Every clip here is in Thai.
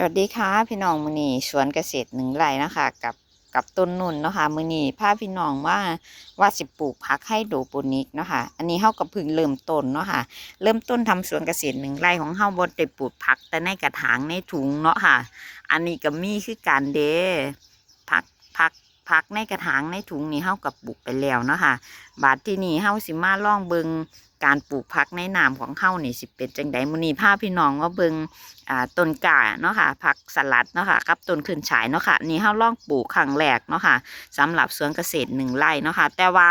สวัสดีค่ะพี่น้องมือนีสวนเกษตรหนึ่งไร่นะคะ กับกับต้นนุ่นเนาะค่ะมือนีพาพี่น้องว่าว่าสิปลูกผักให้โดโปนิกเนาะค่ะอันนี้เฮากับพึ่งเริ่มต้นเนาะค่ะเริ่มต้นทำสวนเกษตรหนึ่งไร่ของเฮาบนได้ปลูกผักแต่ในกระถางในถุงเนาะค่ะ อันนี้ก็มีคือการเด้ผักผัก ผักในกระถางในถุงนี่เฮากับปลูกไปแล้วเนาะค่ะ บาดที่นี่เฮาสิมาล่องเบิงการปลูกผักในน้ำของเฮานี่สิเป็นจังไดมื้อนี้าพี่น้องว่าเบิงอ่าต้นกาเนาะค่ะผักสลัดเนาะค่ะกับต้นขึ้นฉายเนาะค่ะนี่เฮาล่องปลูกครั้งแรกเนาะค่ะสำหรับสวนเกษตรหนึ่งไร่เนาะค่ะแต่ว่า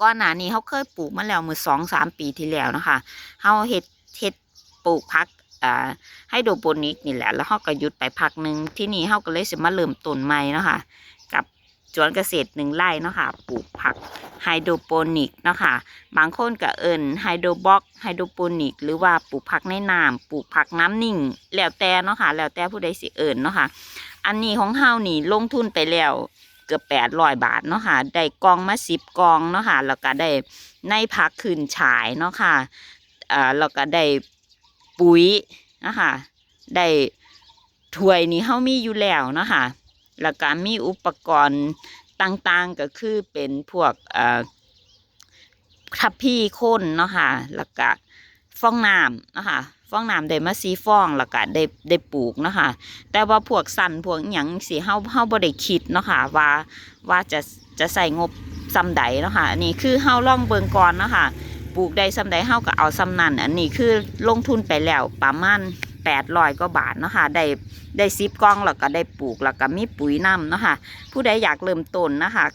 ก่อนหน้านี้เฮาเคยปลูกมาแล้วมือสองสามปีที่แล้วเนาะค่ะเฮาเฮ็ดเฮ็ดปลูกผักอ่าไฮโดรโปนิกนี่แหละ แล้วเฮาก็หยุดไปพักหนึ่งที่นี่เฮาก็เลยสิมาเริ่มต้นใหม่เนาะค่ะ สวนเกษตรหนึ่งไร่เนาะค่ะปลูกผักไฮโดรโปนิกเนาะค่ะบางคนก็เอิญไฮโดรบ็อกไฮโดรโปนิก หรือว่าปลูกผักในน้ำปลูกผักน้ำนิ่ง แล้วแต่เนาะค่ะแล้วแต่ผู้ใดสิเอิญเนาะค่ะอันนี้ของเฮานี่ลงทุนไปแล้วเกือบแปดร้อยบาทเนาะค่ะได้กองมาสิบกองเนาะค่ะแล้วก็ได้ในผักคืนฉายเนาะค่ะอ่าแล้วก็ได้ปุ๋ยนะค่ะได้ถ้วยนี่เฮามีอยู่แล้วเนาะค่ะ แล้วก็มีอุปกรณ์ต่างๆก็คือเป็นพวกทับพี่โคนเนาะค่ะ แล้วก็ฟองน้ำเนาะค่ะฟองน้ำได้มาสีฟองแล้วก็ได้ได้ปลูกเนาะค่ะ แต่ว่าพวกสันพวกอหย่างสิเฮาเฮาบ่ได้คิดเนาะค่ะว่าว่าจะจะใส่งบซำใดเนาะค่ะ อันนี้คือเฮาลองเบิงก่อนเนาะค่ะ ปลูกได้ซำใดเฮาก็เอาซำนั้นอันนี้คือลงทุนไปแล้วประมาณ 800กว่าบาทเนาะค่ะได้ได้10กล่องแล้วก็ได้ปลูกแล้วก็มีปุ๋ยนํเนาะค่ะผู้ใดอยากเริ่มต้นนะคะ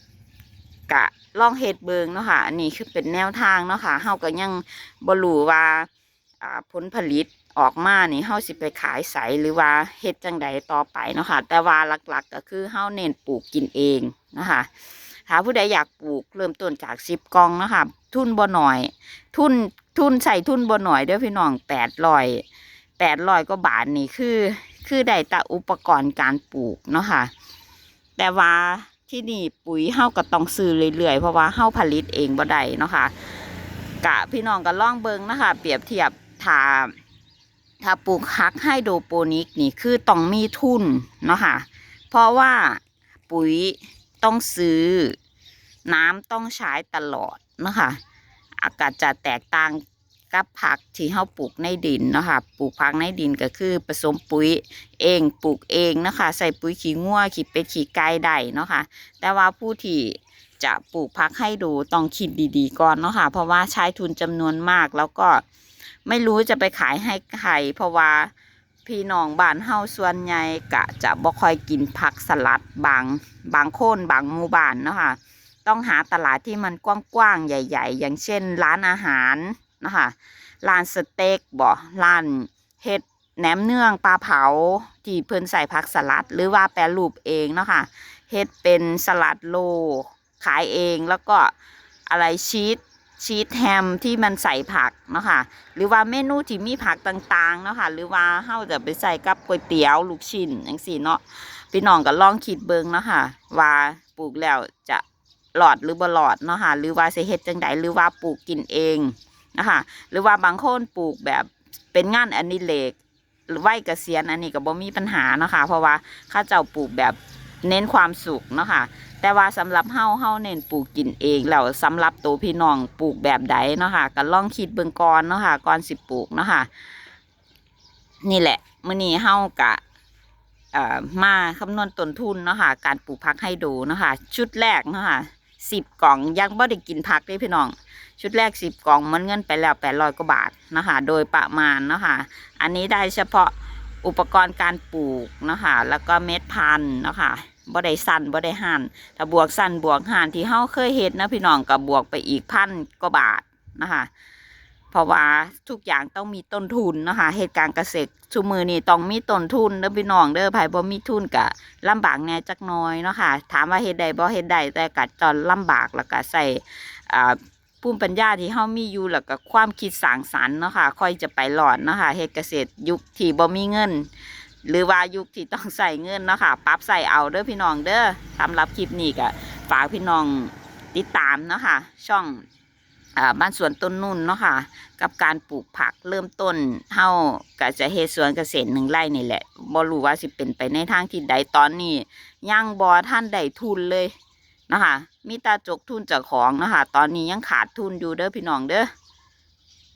กะลองเฮ็ดเบิงเนาะค่ะอันนี้คือเป็นแนวทางเนาะค่ะเฮาก็ยังบ่รู้ว่าอ่าผลผลิตออกมานี่เฮาสิไปขายใสหรือว่าเฮ็ดจังใดต่อไปเนาะค่ะแต่ว่าหลักๆก็คือเฮาเน้นปลูกกินเองนะคะถ้าผู้ใดอยากปลูกเริ่มต้นจาก10กล่องเนาะค่ะทุนบ่หน่อย ทุนทุนใส่ทุนบ่หน่อยเด้อพี่น้อง 800 800กว่าบาทนี่คือ คือได้แต่อุปกรณ์การปลูกเนาะค่ะ แต่ว่าที่นี่ปุ๋ยเฮาก็ต้องซื้อเรื่อยๆ เพราะว่าเฮาผลิตเองบ่ได้เนาะค่ะกะพี่น้องก็ลองเบิงนะคะ เปรียบเทียบถ้าถ้าปลูกฮักไฮโดรโปนิกนี่คือต้องมีทุนเนาะค่ะ เพราะว่าปุ๋ยต้องซื้อ น้ำต้องใช้ตลอดเนาะค่ะอากาศจะแตกต่าง กับผักที่เฮาปลูกในดินเนาะค่ะปลูกผักในดินก็คือผสมปุ๋ยเองปลูกเองนะคะ ใส่ปุ๋ยขี้งัวขี้เป็ดขี้ไก่ได้เนาะค่ะแต่ว่าผู้ที่จะปลูกผักให้ดูต้องคิดดีๆก่อนเนาะค่ะเพราะว่าใช้ทุนจำนวนมากแล้วก็ไม่รู้จะไปขายให้ใครเพราะว่าพี่น้องบ้านเฮาส่วนใหญ่กะจะบ่ค่อยกินผักสลัดบางบางโคนบางหมู่บ้านเนาะค่ะต้องหาตลาดที่มันกว้างๆใหญ่ ๆ อย่างเช่น ร้านอาหาร นะคะร้านสเต็กบ่ร้านเฮ็ดแหนมเนืองปลาเผาที่เพิ่นใส่ผักสลัด หรือว่าแปรรูปเองเนาะค่ะเฮ็ดเป็นสลัดโลขายเองแล้วก็อะไรชีสชีสแฮมที่มันใส่ผักเนาะค่ะหรือว่าเมนูที่มีผักต่างๆเนาะค่ะหรือว่าเฮาจะไปใส่กับก๋วยเตี๋ยวลูกชิ้นจังซี่เนาะพี่น้องก็ลองคิดเบิ่งเนาะค่ะว่าปลูกแล้วจะหลอดหรือบ่หลอดเนาะค่ะหรือว่าสิเฮ็ดจังใดหรือว่าปลูกกินเอง นะคะหรือว่าบางคนปลูกแบบเป็นงานอดิเรกหรือไหวเกษียณอันนี้ก็บ่มีปัญหาเนาะค่ะเพราะว่าข้าเจ้าปลูกแบบเน้นความสุขเนาะค่ะแต่ว่าสำหรับเฮาเฮาเน้นปลูกกินเองแล้วสำหรับตัวพี่น้องปลูกแบบใดเนาะค่ะก็ลองคิดเบิ่งก่อนเนาะค่ะก่อนสิปลูกเนาะค่ะนี่แหละมื้อนี้เฮากะมาคำนวณต้นทุนเนาะค่ะการปลูกผักให้ดูเนาะค่ะชุดแรกเนาะค่ะ สิบกล่องยังบ่ได้กินผักเลยพี่น้อง ชุดแรกสิบกล่องมันเงินไปแล้วแปดร้อยกว่าบาทนะคะโดยประมาณนะคะอันนี้ได้เฉพาะอุปกรณ์การปลูกนะคะแล้วก็เม็ดพันธุ์นะคะบ่ได้สั้นบ่ได้ห่นถ้าบวกสั้นบวกห่นที่เฮาเคยเฮ็ดนะพี่น้องกับบวกไปอีกพันกว่าบาทนะคะเพราะว่าทุกอย่างต้องมีต้นทุนนะคะเหตุการณ์เกษตร ชุมือนี่ต้องมีต้นทุนเด้อพี่น้องเด้อภายบ่มีทุนกะลำบากแน่จักน้อยเนาะค่ะ ถามว่าเฮ็ดได้บ่เฮ็ดได้แต่กัดจอนลำบากแล้วก็ใส่อ่าภูมิปัญญาที่เฮามีอยู่แล้วก็ความคิดสร้างสรรค์เนาะค่ะค่อยจะไปหลอดเนาะค่ะเฮ็ดเกษตรยุคที่บ่มีเงิน หรือว่ายุคที่ต้องใส่เงินเนาะค่ะปรับใส่เอาเด้อพี่น้องเด้อสำหรับคลิปนี้ก็ฝากพี่น้องติดตามเนาะค่ะช่อง บ้านสวนต้นนุ่นเนาะค่ะ กับการปลูกผักเริ่มต้นเท่ากับจะเฮสวนเกษตรหนึ่งไร่นี่แหละบ่รู้ว่าสิเป็นไปในทางที่ใดตอนนี้ยังบ่ท่านได้ทุนเลยนะคะมีตาจกทุนจากของนะคะตอนนี้ยังขาดทุนอยู่เด้อพี่น้องเด้อ